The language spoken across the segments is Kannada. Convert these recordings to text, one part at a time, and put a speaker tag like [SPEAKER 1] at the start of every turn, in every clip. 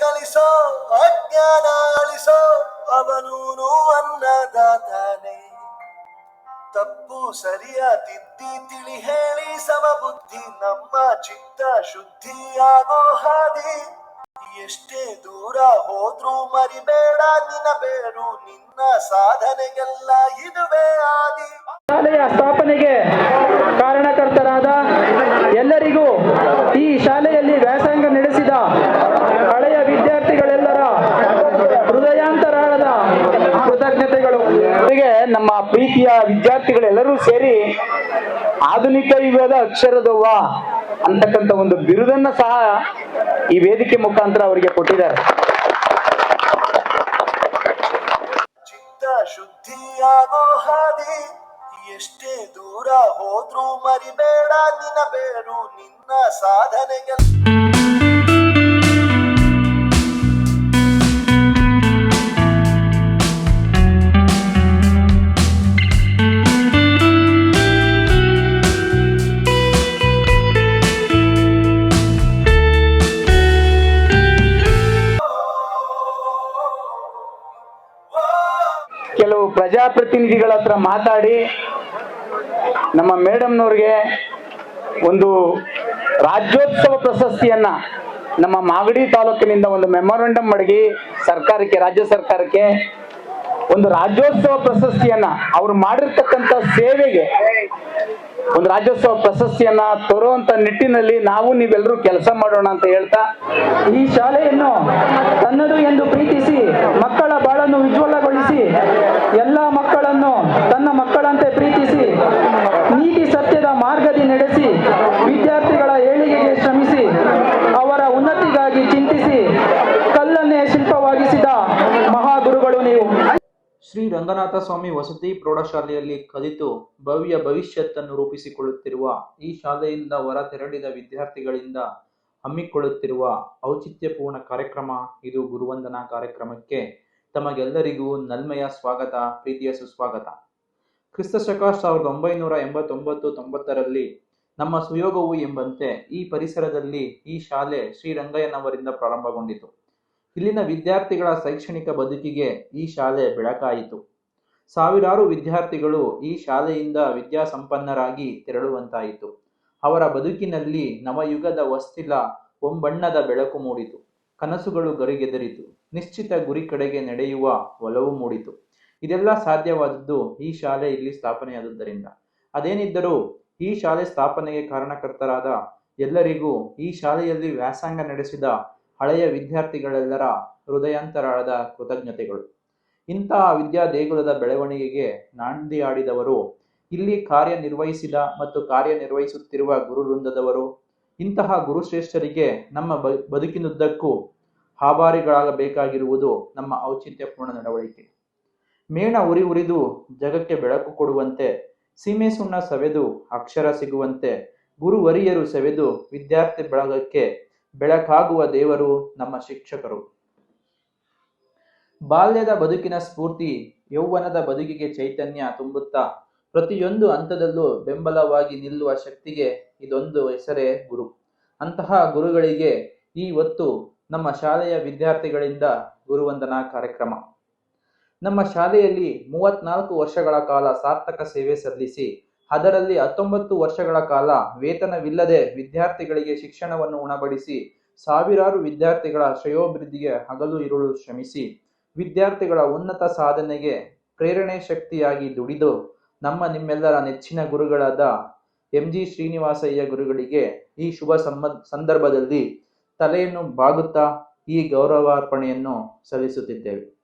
[SPEAKER 1] ಕಲಿಸೋ ಅಜ್ಞಾನ ಅಳಿಸೋ ಅವನೂನು ಅನ್ನದಾತಾನೆ ತಪ್ಪು ಸರಿಯ ತಿದ್ದಿ ತಿಳಿ ಹೇಳಿ, ಸಮಬುದ್ಧಿ ನಮ್ಮ ಚಿತ್ತ ಶುದ್ಧಿಯಾಗೋ ಹಾದಿ ಎಷ್ಟೇ ದೂರ ಹೋದ್ರೂ ಮರಿಬೇಡ ನಿನ್ನ ಬೇರು ನಿನ್ನ ಸಾಧನೆಗೆಲ್ಲ ಇದುವೇ ಆದಿ
[SPEAKER 2] ಶಾಲೆಯ ಸ್ಥಾಪನೆಗೆ ಕಾರಣಕರ್ತರಾದ ಎಲ್ಲರಿಗೂ ಈ ಶಾಲೆಯಲ್ಲಿ ವ್ಯಾಸಂಗ ನಡೆಸಿದ ಹಳೆಯ ವಿದ್ಯಾರ್ಥಿಗಳೆಲ್ಲರ ಹೃದಯಾಂತರಾಳದ ಕೃತಜ್ಞತೆಗಳು ಅವರಿಗೆ ಪ್ರೀತಿಯ ವಿದ್ಯಾರ್ಥಿಗಳೆಲ್ಲರೂ ಸೇರಿ ಆಧುನಿಕ ಯುಗದ ಅಕ್ಷರದವ್ವ ಅಂತಕ್ಕಂಥ ಒಂದು ಬಿರುದನ್ನ ಸಹ ಈ ವೇದಿಕೆ ಮುಖಾಂತರ ಅವರಿಗೆ ಕೊಟ್ಟಿದ್ದಾರೆ.
[SPEAKER 1] ಚಿತ್ತ ಶುದ್ಧಿಯಾಗೋ ಹಾದಿ ಎಷ್ಟೇ ದೂರ ಹೋದ್ರೂ ಮರಿಬೇಡ ನಿನ್ನ ಬೇರು ನಿನ್ನ ಸಾಧನೆಗೆಲ್ಲ
[SPEAKER 2] ಪ್ರಜಾಪ್ರತಿನಿಧಿಗಳ ಹತ್ರ ಮಾತಾಡಿ ನಮ್ಮ ಮೇಡಮ್ನವ್ರಿಗೆ ಒಂದು ರಾಜ್ಯೋತ್ಸವ ಪ್ರಶಸ್ತಿಯನ್ನ ನಮ್ಮ ಮಾಗಡಿ ತಾಲೂಕಿನಿಂದ ಒಂದು ಮೆಮೊರಂಡಮ್ ಮಡಗಿ ಸರ್ಕಾರಕ್ಕೆ, ರಾಜ್ಯ ಸರ್ಕಾರಕ್ಕೆ ಒಂದು ರಾಜ್ಯೋತ್ಸವ ಪ್ರಶಸ್ತಿಯನ್ನ ಅವ್ರು ಮಾಡಿರ್ತಕ್ಕಂಥ ಸೇವೆಗೆ ಒಂದು ರಾಜ್ಯೋತ್ಸವ ಪ್ರಶಸ್ತಿಯನ್ನ ತರುವಂತ ನಿಟ್ಟಿನಲ್ಲಿ ನಾವು ನೀವೆಲ್ಲರೂ ಕೆಲಸ ಮಾಡೋಣ ಅಂತ ಹೇಳ್ತಾ ಈ ಶಾಲೆಯನ್ನು ತನ್ನದು ಎಂದು ಪ್ರೀತಿಸಿ ಮಕ್ಕಳ ಬಾಳನ್ನು ಉಜ್ವಲಗೊಳಿಸಿ ಎಲ್ಲ ಮಕ್ಕಳನ್ನು ತನ್ನ ಮಕ್ಕಳಂತೆ ಪ್ರೀತಿಸಿ, ನೀತಿ ಸತ್ಯದ ಮಾರ್ಗದಿ ನಡೆಸಿ, ವಿದ್ಯಾರ್ಥಿಗಳ ಏಳಿಗೆಗೆ ಶ್ರಮಿಸಿ, ಅವರ ಉನ್ನತಿಗಾಗಿ ಚಿಂತಿಸಿ, ಕಲ್ಲನ್ನೇ ಶಿಲ್ಪವಾಗಿಸಿದ ಮಹಾಗುರುಗಳು ನೀವು.
[SPEAKER 3] ಶ್ರೀ ರಂಗನಾಥ ಸ್ವಾಮಿ ವಸತಿ ಪ್ರೌಢಶಾಲೆಯಲ್ಲಿ ಕಲಿತು ಭವ್ಯ ಭವಿಷ್ಯತ್ತನ್ನು ರೂಪಿಸಿಕೊಳ್ಳುತ್ತಿರುವ ಈ ಶಾಲೆಯಿಂದ ಹೊರ ತೆರಳಿದ ವಿದ್ಯಾರ್ಥಿಗಳಿಂದ ಹಮ್ಮಿಕೊಳ್ಳುತ್ತಿರುವ ಔಚಿತ್ಯಪೂರ್ಣ ಕಾರ್ಯಕ್ರಮ, ಇದು ಗುರುವಂದನಾ ಕಾರ್ಯಕ್ರಮಕ್ಕೆ ತಮಗೆಲ್ಲರಿಗೂ ನಲ್ಮೆಯ ಸ್ವಾಗತ, ಪ್ರೀತಿಯ ಸುಸ್ವಾಗತ. ಕ್ರಿಸ್ತಶಕ ಸಾವಿರದ ಒಂಬೈನೂರ ಎಂಬತ್ತೊಂಬತ್ತು ತೊಂಬತ್ತರಲ್ಲಿ ನಮ್ಮ ಸುಯೋಗವು ಎಂಬಂತೆ ಈ ಪರಿಸರದಲ್ಲಿ ಈ ಶಾಲೆ ಶ್ರೀರಂಗಯ್ಯನವರಿಂದ ಪ್ರಾರಂಭಗೊಂಡಿತು. ಇಲ್ಲಿನ ವಿದ್ಯಾರ್ಥಿಗಳ ಶೈಕ್ಷಣಿಕ ಬದುಕಿಗೆ ಈ ಶಾಲೆ ಬೆಳಕಾಯಿತು. ಸಾವಿರಾರು ವಿದ್ಯಾರ್ಥಿಗಳು ಈ ಶಾಲೆಯಿಂದ ವಿದ್ಯಾಸಂಪನ್ನರಾಗಿ ತೆರಳುವಂತಾಯಿತು. ಅವರ ಬದುಕಿನಲ್ಲಿ ನವಯುಗದ ವಸ್ತಿಲ ಒಂಬಣ್ಣದ ಬೆಳಕು ಮೂಡಿತು. ಕನಸುಗಳು ಗರಿಗೆದರಿತು. ನಿಶ್ಚಿತ ಗುರಿ ಕಡೆಗೆ ನಡೆಯುವ ಒಲವು ಮೂಡಿತು. ಇದೆಲ್ಲ ಸಾಧ್ಯವಾದದ್ದು ಈ ಶಾಲೆ ಇಲ್ಲಿ ಸ್ಥಾಪನೆಯಾದದ್ದರಿಂದ ಅದೇನಿದ್ದರೂ ಈ ಶಾಲೆ ಸ್ಥಾಪನೆಗೆ ಕಾರಣಕರ್ತರಾದ ಎಲ್ಲರಿಗೂ ಈ ಶಾಲೆಯಲ್ಲಿ ವ್ಯಾಸಂಗ ನಡೆಸಿದ ಹಳೆಯ ವಿದ್ಯಾರ್ಥಿಗಳೆಲ್ಲರ ಹೃದಯಾಂತರಾಳದ ಕೃತಜ್ಞತೆಗಳು. ಇಂತಹ ವಿದ್ಯಾ ದೇಗುಲದ ಬೆಳವಣಿಗೆಗೆ ನಾಂದಿ ಆಡಿದವರು, ಇಲ್ಲಿ ಕಾರ್ಯನಿರ್ವಹಿಸಿದ ಮತ್ತು ಕಾರ್ಯನಿರ್ವಹಿಸುತ್ತಿರುವ ಗುರುವೃಂದದವರು, ಇಂತಹ ಗುರುಶ್ರೇಷ್ಠರಿಗೆ ನಮ್ಮ ಬದುಕಿನುದ್ದಕ್ಕೂ ಆಭಾರಿಗಳಾಗಬೇಕಾಗಿರುವುದು ನಮ್ಮ ಔಚಿತ್ಯಪೂರ್ಣ ನಡವಳಿಕೆ. ಮೇಣ ಉರಿ ಉರಿದು ಜಗಕ್ಕೆ ಬೆಳಕು ಕೊಡುವಂತೆ, ಸೀಮೆ ಸುಣ್ಣ ಸವೆದು ಅಕ್ಷರ ಸಿಗುವಂತೆ, ಗುರುವರಿಯರು ಸವೆದು ವಿದ್ಯಾರ್ಥಿ ಬಳಗಕ್ಕೆ ಬೆಳಕಾಗುವ ದೇವರು ನಮ್ಮ ಶಿಕ್ಷಕರು. ಬಾಲ್ಯದ ಬದುಕಿನ ಸ್ಫೂರ್ತಿ, ಯೌವನದ ಬದುಕಿಗೆ ಚೈತನ್ಯ ತುಂಬುತ್ತಾ, ಪ್ರತಿಯೊಂದು ಹಂತದಲ್ಲೂ ಬೆಂಬಲವಾಗಿ ನಿಲ್ಲುವ ಶಕ್ತಿಗೆ ಇದೊಂದು ಹೆಸರೇ ಗುರು. ಅಂತಹ ಗುರುಗಳಿಗೆ ಈ ಹೊತ್ತು ನಮ್ಮ ಶಾಲೆಯ ವಿದ್ಯಾರ್ಥಿಗಳಿಂದ ಗುರುವಂದನಾ ಕಾರ್ಯಕ್ರಮ. ನಮ್ಮ ಶಾಲೆಯಲ್ಲಿ ಮೂವತ್ನಾಲ್ಕು ವರ್ಷಗಳ ಕಾಲ ಸಾರ್ಥಕ ಸೇವೆ ಸಲ್ಲಿಸಿ, ಅದರಲ್ಲಿ ಹತ್ತೊಂಬತ್ತು ವರ್ಷಗಳ ಕಾಲ ವೇತನವಿಲ್ಲದೆ ವಿದ್ಯಾರ್ಥಿಗಳಿಗೆ ಶಿಕ್ಷಣವನ್ನು ಉಣಬಡಿಸಿ, ಸಾವಿರಾರು ವಿದ್ಯಾರ್ಥಿಗಳ ಶ್ರೇಯೋಭಿವೃದ್ಧಿಗೆ ಹಗಲು ಇರುಳು ಶ್ರಮಿಸಿ, ವಿದ್ಯಾರ್ಥಿಗಳ ಉನ್ನತ ಸಾಧನೆಗೆ ಪ್ರೇರಣೆ ಶಕ್ತಿಯಾಗಿ ದುಡಿದು, ನಮ್ಮ ನಿಮ್ಮೆಲ್ಲರ ನೆಚ್ಚಿನ ಗುರುಗಳಾದ ಎಂ ಜಿ ಶ್ರೀನಿವಾಸಯ್ಯ ಗುರುಗಳಿಗೆ ಈ ಶುಭ ಸಂಬ, ಸಂದರ್ಭದಲ್ಲಿ ತಲೆಯನ್ನು ಬಾಗುತ್ತಾ ಈ ಗೌರವಾರ್ಪಣೆಯನ್ನು ಸಲ್ಲಿಸುತ್ತಿದ್ದೇವೆ.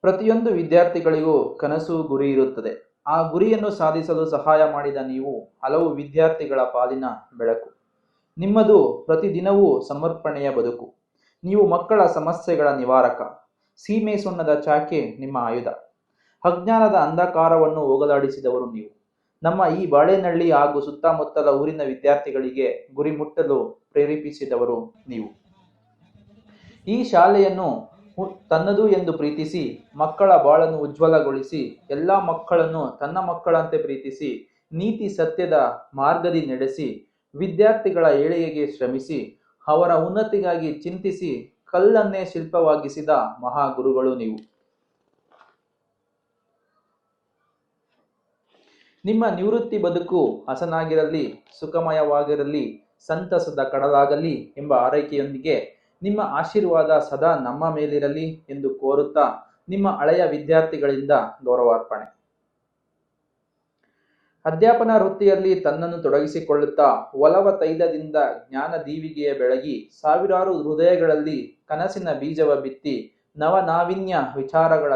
[SPEAKER 3] ಪ್ರತಿಯೊಂದು ವಿದ್ಯಾರ್ಥಿಗಳಿಗೂ ಕನಸು ಗುರಿ ಇರುತ್ತದೆ. ಆ ಗುರಿಯನ್ನು ಸಾಧಿಸಲು ಸಹಾಯ ಮಾಡಿದ ನೀವು ಹಲವು ವಿದ್ಯಾರ್ಥಿಗಳ ಪಾಲಿನ ಬೆಳಕು. ನಿಮ್ಮದು ಪ್ರತಿದಿನವೂ ಸಮರ್ಪಣೆಯ ಬದುಕು. ನೀವು ಮಕ್ಕಳ ಸಮಸ್ಯೆಗಳ ನಿವಾರಕ. ಸೀಮೆ ಸುಣ್ಣದ ಚಾಕೆ ನಿಮ್ಮ ಆಯುಧ. ಅಜ್ಞಾನದ ಅಂಧಕಾರವನ್ನು ಹೋಗಲಾಡಿಸಿದವರು ನೀವು. ನಮ್ಮ ಈ ಬಾಳೆನಹಳ್ಳಿ ಹಾಗೂ ಸುತ್ತಮುತ್ತಲ ಊರಿನ ವಿದ್ಯಾರ್ಥಿಗಳಿಗೆ ಗುರಿ ಮುಟ್ಟಲು ಪ್ರೇರೇಪಿಸಿದವರು ನೀವು. ಈ ಶಾಲೆಯನ್ನು ತನ್ನದು ಎಂದು ಪ್ರೀತಿಸಿ, ಮಕ್ಕಳ ಬಾಳನ್ನು ಉಜ್ವಲಗೊಳಿಸಿ, ಎಲ್ಲ ಮಕ್ಕಳನ್ನು ತನ್ನ ಮಕ್ಕಳಂತೆ ಪ್ರೀತಿಸಿ, ನೀತಿ ಸತ್ಯದ ಮಾರ್ಗದಿ ನಡೆಸಿ, ವಿದ್ಯಾರ್ಥಿಗಳ ಏಳಿಗೆಗೆ ಶ್ರಮಿಸಿ, ಅವರ ಉನ್ನತಿಗಾಗಿ ಚಿಂತಿಸಿ, ಕಲ್ಲನ್ನೇ ಶಿಲ್ಪವಾಗಿಸಿದ ಮಹಾಗುರುಗಳು ನೀವು. ನಿಮ್ಮ ನಿವೃತ್ತಿ ಬದುಕು ಹಸನಾಗಿರಲಿ, ಸುಖಮಯವಾಗಿರಲಿ ಸಂತಸದ ಕಡಲಾಗಲಿ ಎಂಬ ಆರೈಕೆಯೊಂದಿಗೆ ನಿಮ್ಮ ಆಶೀರ್ವಾದ ಸದಾ ನಮ್ಮ ಮೇಲಿರಲಿ ಎಂದು ಕೋರುತ್ತಾ ನಿಮ್ಮ ಹಳೆಯ ವಿದ್ಯಾರ್ಥಿಗಳಿಂದ ಗೌರವಾರ್ಪಣೆ. ಅಧ್ಯಾಪನ ವೃತ್ತಿಯಲ್ಲಿ ತನ್ನನ್ನು ತೊಡಗಿಸಿಕೊಳ್ಳುತ್ತಾ ಒಲವ ತೈಲದಿಂದ ಜ್ಞಾನ ದೀವಿಗೆಯ ಬೆಳಗಿ ಸಾವಿರಾರು ಹೃದಯಗಳಲ್ಲಿ ಕನಸಿನ ಬೀಜವ ಬಿತ್ತಿ ನವನಾವಿನ್ಯ ವಿಚಾರಗಳ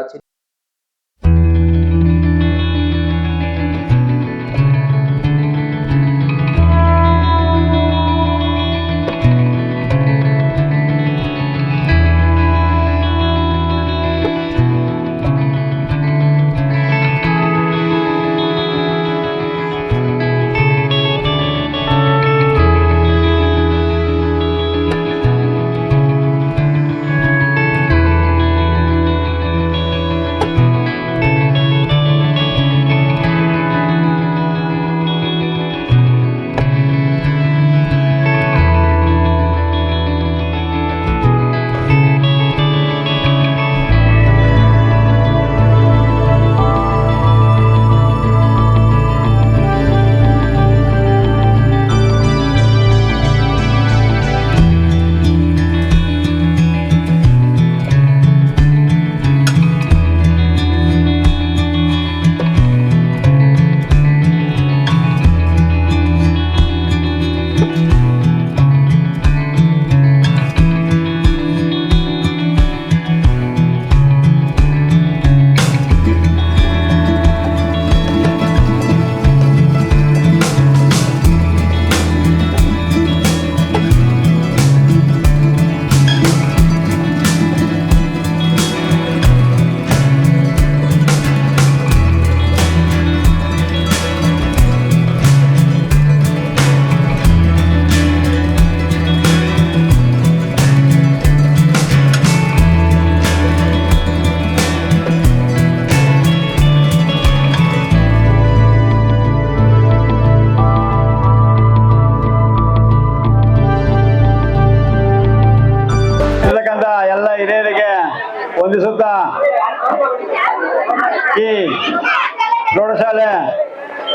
[SPEAKER 4] ಪ್ರೌಢಶಾಲೆ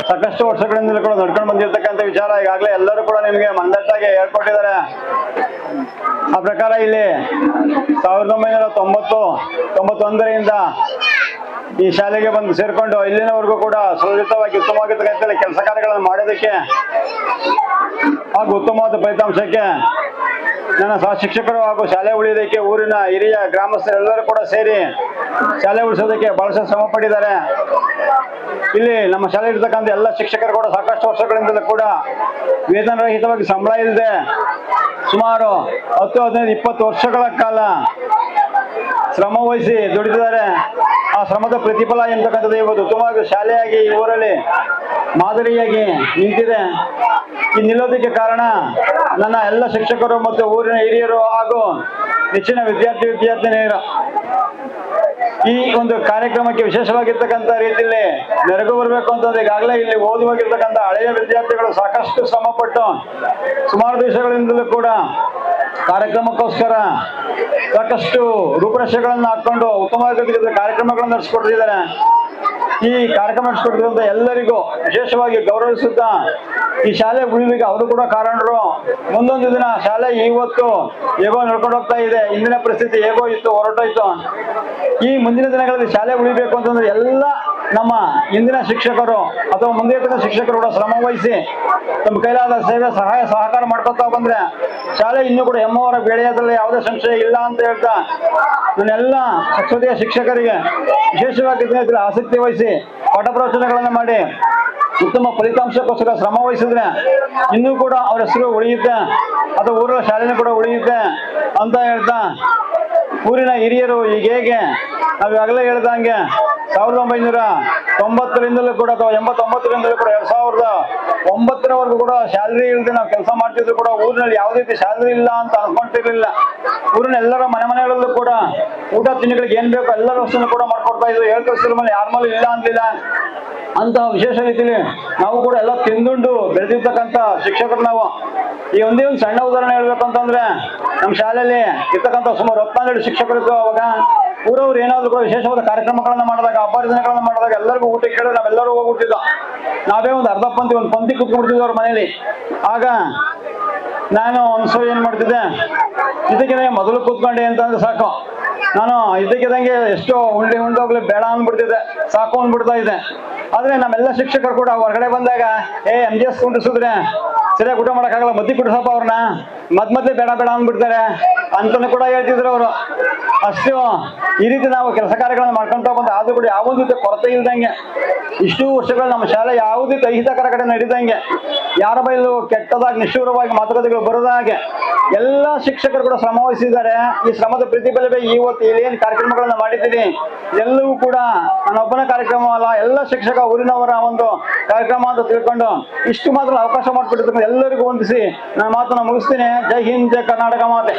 [SPEAKER 4] ಸಾಕಷ್ಟು ವರ್ಷಗಳಿಂದ ಕೂಡ ನಡ್ಕೊಂಡು ಬಂದಿರತಕ್ಕಂಥ ವಿಚಾರ ಈಗಾಗಲೇ ಎಲ್ಲರೂ ಕೂಡ ನಿಮಗೆ ಮಂದಟ್ಟಾಗಿ ಹೇಳ್ಕೊಟ್ಟಿದ್ದಾರೆ. ಆ ಪ್ರಕಾರ ಇಲ್ಲಿ ಸಾವಿರದ ಒಂಬೈನೂರ ತೊಂಬತ್ತು, ತೊಂಬತ್ತೊಂದರಿಂದ ಈ ಶಾಲೆಗೆ ಬಂದು ಸೇರ್ಕೊಂಡು ಇಲ್ಲಿನವರೆಗೂ ಕೂಡ ಸುರಕ್ಷಿತವಾಗಿ ಉತ್ತಮವಾಗಿರ್ತಕ್ಕಂಥ ಕೆಲಸ ಕಾರ್ಯಗಳನ್ನು ಮಾಡೋದಕ್ಕೆ ಹಾಗೂ ಉತ್ತಮವಾದ ಫಲಿತಾಂಶಕ್ಕೆ ನನ್ನ ಸಹ ಶಿಕ್ಷಕರು ಹಾಗೂ ಶಾಲೆ ಉಳಿಯೋದಕ್ಕೆ ಊರಿನ ಹಿರಿಯ ಗ್ರಾಮಸ್ಥರೆಲ್ಲರೂ ಕೂಡ ಸೇರಿ ಶಾಲೆ ಉಳಿಸೋದಕ್ಕೆ ಬಹಳಷ್ಟು ಶ್ರಮ ಪಟ್ಟಿದ್ದಾರೆ. ಇಲ್ಲಿ ನಮ್ಮ ಶಾಲೆ ಇರ್ತಕ್ಕಂಥ ಎಲ್ಲ ಶಿಕ್ಷಕರು ಕೂಡ ಸಾಕಷ್ಟು ವರ್ಷಗಳಿಂದಲೂ ಕೂಡ ವೇತನ ರಹಿತವಾಗಿ ಸಂಬಳ ಇಲ್ಲದೆ ಸುಮಾರು ಹತ್ತು, ಹದಿನೈದು, ಇಪ್ಪತ್ತು ವರ್ಷಗಳ ಕಾಲ ಶ್ರಮ ವಹಿಸಿ ದುಡಿದಿದ್ದಾರೆ. ಆ ಶ್ರಮದ ಪ್ರತಿಫಲ ಎಂತಕ್ಕಂಥದ್ದು ಇವತ್ತು ಉತ್ತಮವಾಗಿ ಶಾಲೆಯಾಗಿ ಈ ಊರಲ್ಲಿ ಮಾದರಿಯಾಗಿ ನಿಂತಿದೆ. ಈ ನಿಲ್ಲೋದಕ್ಕೆ ಕಾರಣ ನನ್ನ ಎಲ್ಲ ಶಿಕ್ಷಕರು ಮತ್ತು ಊರಿನ ಹಿರಿಯರು ಹಾಗೂ ಹೆಚ್ಚಿನ ವಿದ್ಯಾರ್ಥಿ ವಿದ್ಯಾರ್ಥಿನಿಯರು ಈ ಒಂದು ಕಾರ್ಯಕ್ರಮಕ್ಕೆ ವಿಶೇಷವಾಗಿರ್ತಕ್ಕಂಥ ರೀತಿಯಲ್ಲಿ ನೆರಗು ಬರಬೇಕು ಅಂತಂದ್ರೆ ಈಗಾಗಲೇ ಇಲ್ಲಿ ಓದುವಾಗಿರ್ತಕ್ಕಂಥ ಹಳೆಯ ವಿದ್ಯಾರ್ಥಿಗಳು ಸಾಕಷ್ಟು ಶ್ರಮಪಟ್ಟು ಸುಮಾರು ದಿವಸಗಳಿಂದಲೂ ಕೂಡ ಕಾರ್ಯಕ್ರಮಕ್ಕೋಸ್ಕರ ಸಾಕಷ್ಟು ರೂಪರೇಷೆಗಳನ್ನು ಹಾಕೊಂಡು ಉತ್ತಮವಾಗಿರ್ತಕ್ಕಂಥ ಕಾರ್ಯಕ್ರಮಗಳನ್ನು ನಡೆಸ್ಕೊಡ್ತಿದ್ದಾರೆ. ಈ ಕಾರ್ಯಕ್ರಮ ನಡೆಸ್ಕೊಡ್ತಿರುವಂತ ಎಲ್ಲರಿಗೂ ವಿಶೇಷವಾಗಿ ಗೌರವಿಸುತ್ತಾ ಈ ಶಾಲೆ ಉಳಿಲಿಕ್ಕೆ ಅವರು ಕೂಡ ಕಾರಣರು. ಮುಂದೊಂದು ದಿನ ಶಾಲೆ ಇವತ್ತು ಹೇಗೋ ನಡ್ಕೊಂಡು ಹೋಗ್ತಾ ಇದೆ. ಇಂದಿನ ಪರಿಸ್ಥಿತಿ ಹೇಗೋ ಇತ್ತು, ಹೊರಟೋಯ್ತು. ಈ ಮುಂದಿನ ದಿನಗಳಲ್ಲಿ ಶಾಲೆ ಉಳಿಬೇಕು ಅಂತಂದ್ರೆ ಎಲ್ಲ ನಮ್ಮ ಇಂದಿನ ಶಿಕ್ಷಕರು ಅಥವಾ ಮುಂದೆ ಶಿಕ್ಷಕರು ಕೂಡ ಶ್ರಮ ವಹಿಸಿ ತಮ್ಮ ಕೈಲಾದ ಸೇವೆ, ಸಹಾಯ, ಸಹಕಾರ ಮಾಡ್ಕೊತಾ ಬಂದ್ರೆ ಶಾಲೆ ಇನ್ನೂ ಕೂಡ ಎಮ್ಮವರ ಬೆಳೆಯೋದ್ರಲ್ಲಿ ಯಾವುದೇ ಸಂಶಯ ಇಲ್ಲ ಅಂತ ಹೇಳ್ತಾ ನನ್ನೆಲ್ಲ ಕ್ಷತ್ರಿಯ ಶಿಕ್ಷಕರಿಗೆ ವಿಶೇಷವಾಗಿ ಆಸಕ್ತಿ ವಹಿಸಿ ಪಾಠ ಪ್ರವಚನಗಳನ್ನು ಮಾಡಿ ಉತ್ತಮ ಫಲಿತಾಂಶಕ್ಕೋಸ್ಕರ ಶ್ರಮ ವಹಿಸಿದ್ರೆ ಇನ್ನೂ ಕೂಡ ಅವರ ಹೆಸರು ಉಳಿಯುತ್ತೆ, ಅಥವಾ ಊರ ಶಾಲೆನೂ ಕೂಡ ಉಳಿಯುತ್ತೆ ಅಂತ ಹೇಳ್ತಾ ಊರಿನ ಹಿರಿಯರು ಈಗ ಹೇಗೆ? ನಾವು ಆಗಲೇ ಹೇಳ್ದಂಗೆ ಸಾವಿರದ ಒಂಬೈನೂರ ತೊಂಬತ್ತರಿಂದಲೂ ಕೂಡ ಅಥವಾ ಎಂಬತ್ತೊಂಬತ್ತರಿಂದಲೂ ಕೂಡ ಎರಡ್ ಸಾವಿರದ ಒಂಬತ್ತರವರೆಗೂ ಕೂಡ ಸ್ಯಾಲ್ರಿ ಇಲ್ಲದೆ ನಾವು ಕೆಲಸ ಮಾಡ್ತಿದ್ರು ಕೂಡ ಊರಿನಲ್ಲಿ ಯಾವುದೇ ರೀತಿ ಸ್ಯಾಲ್ರಿ ಇಲ್ಲ ಅಂತ ಅನ್ಕೊಂತಿರ್ಲಿಲ್ಲ. ಊರಿನ ಎಲ್ಲರ ಮನೆ ಮನೆಗಳಲ್ಲೂ ಕೂಡ ಊಟ ತಿಂಡಿಗಳಿಗೆ ಏನ್ ಬೇಕು ಎಲ್ಲ ವ್ಯವಸ್ಥೆನೂ ಕೂಡ ಮಾಡ್ಕೊಡ್ತಾ ಇದ್ರು. ಹೇಳ್ ಕಳಿಸಿದ್ರ ಮೇಲೆ ಯಾರ ಇಲ್ಲ ಅಂತಿಲ್ಲ ಅಂತ ವಿಶೇಷ ರೀತಿಲಿ ನಾವು ಕೂಡ ಎಲ್ಲ ತಿಂದುಂಡು ಬೆಳೆದಿರ್ತಕ್ಕಂಥ ಶಿಕ್ಷಕರು ನಾವು. ಈ ಒಂದೇ ಒಂದು ಸಣ್ಣ ಉದಾಹರಣೆ ಹೇಳ್ಬೇಕಂತಂದ್ರೆ ನಮ್ಮ ಶಾಲೆಯಲ್ಲಿ ಇರ್ತಕ್ಕಂಥ ಸುಮಾರು ಹತ್ನಾಲ್ಕು ಶಿಕ್ಷಕರು ಇದ್ದು ಅವಾಗ ಊರವ್ರು ಏನಾದ್ರು ಕೂಡ ವಿಶೇಷವಾದ ಕಾರ್ಯಕ್ರಮಗಳನ್ನ ಮಾಡಿದಾಗ ಹಬ್ಬ ಮಾಡಿದಾಗ ಎಲ್ಲರಿಗೂ ಊಟ ಕೇಳಿದ್ರೆ ನಾವೆಲ್ಲರೂ ಹೋಗ್ಬಿಟ್ಟಿದ್ದ. ನಾವೇ ಒಂದು ಅರ್ಧ ಪಂತಿ, ಒಂದು ಪಂಕ್ತಿ ಕುತ್ಕೊಂಡ್ಬಿಡ್ತಿದ್ವಿ ಅವ್ರ ಮನೇಲಿ. ಆಗ ನಾನು ಒಂದ್ಸಲ ಏನ್ ಮಾಡ್ತಿದ್ದೆ ಇದಕ್ಕೆ ಮೊದಲು ಕೂತ್ಕೊಂಡೆ ಅಂತಂದ್ರೆ ಸಾಕು. ನಾನು ಇದಕ್ಕಿದಂಗೆ ಎಷ್ಟೋ ಉಂಡೆ ಉಂಡೋಗ್ಲಿ ಬೇಡ ಅಂದ್ಬಿಡ್ತಿದ್ದೆ. ಸಾಕು ಅಂದ್ಬಿಡ್ತಾ ಇದ್ದೆ. ಆದ್ರೆ ನಮ್ಮೆಲ್ಲ ಶಿಕ್ಷಕರು ಕೂಡ ಹೊರಗಡೆ ಬಂದಾಗ, ಏ ಎಂ ಜಿ ಎಸ್ ಕುಂಡಿಸಿದ್ರೆ ಸರಿಯಾಗಿ ಊಟ ಮಾಡೋಕ್ಕಾಗಲ್ಲ, ಮದ್ದಿ ಕುಡಿಸಪ್ಪ ಅವ್ರನ್ನ. ಮದ್ ಮದ್ಲೆ ಬೇಡ ಬೇಡ ಅಂದ್ಬಿಡ್ತಾರೆ. ಅಂತಾನು ಕೂಡ ಹೇಳ್ತಿದ್ರು ಅವರು. ಅಷ್ಟು, ಈ ರೀತಿ ನಾವು ಕೆಲಸ ಕಾರ್ಯಗಳನ್ನ ಮಾಡ್ಕೊಂತ ಬಂದ ಆದ್ರೂ ಕೂಡ ಯಾವುದೇ ರೀತಿ ಕೊರತೆ ಇಲ್ದಂಗೆ, ಇಷ್ಟು ವರ್ಷಗಳು ನಮ್ಮ ಶಾಲೆ ಯಾವುದೇ ಅಹಿತಕರ ಕಡೆ ನಡೀದಂಗೆ, ಯಾರ ಬೈಲು ಕೆಟ್ಟದಾಗಿ, ನಿಷ್ಠೂರವಾಗಿ ಮಾತುಕತೆಗಳು ಬರೋದ ಹಾಗೆ ಎಲ್ಲ ಶಿಕ್ಷಕರು ಕೂಡ ಶ್ರಮ ವಹಿಸಿದ್ದಾರೆ. ಈ ಶ್ರಮದ ಪ್ರತಿಫಲವೇ ಇವತ್ತು ಏನೇನು ಕಾರ್ಯಕ್ರಮಗಳನ್ನ ಮಾಡಿದ್ದೀನಿ ಎಲ್ಲವೂ ಕೂಡ ನನ್ನೊಬ್ಬನ ಕಾರ್ಯಕ್ರಮ ಅಲ್ಲ ಎಲ್ಲ ಶಿಕ್ಷಕ ಊರಿನವರ ಒಂದು ಕಾರ್ಯಕ್ರಮ ಅಂತ ತಿಳ್ಕೊಂಡು ಇಷ್ಟು ಮಾತ್ರ ಅವಕಾಶ ಮಾಡಿಕೊಟ್ಟಿದ್ದಕ್ಕೆ ಎಲ್ಲರಿಗೂ ವಂದಿಸಿ ನನ್ನ ಮಾತನ್ನ ಮುಗಿಸ್ತೀನಿ. ಜೈ ಹಿಂದ್, ಜೈ ಕರ್ನಾಟಕ ಮಾತೆ.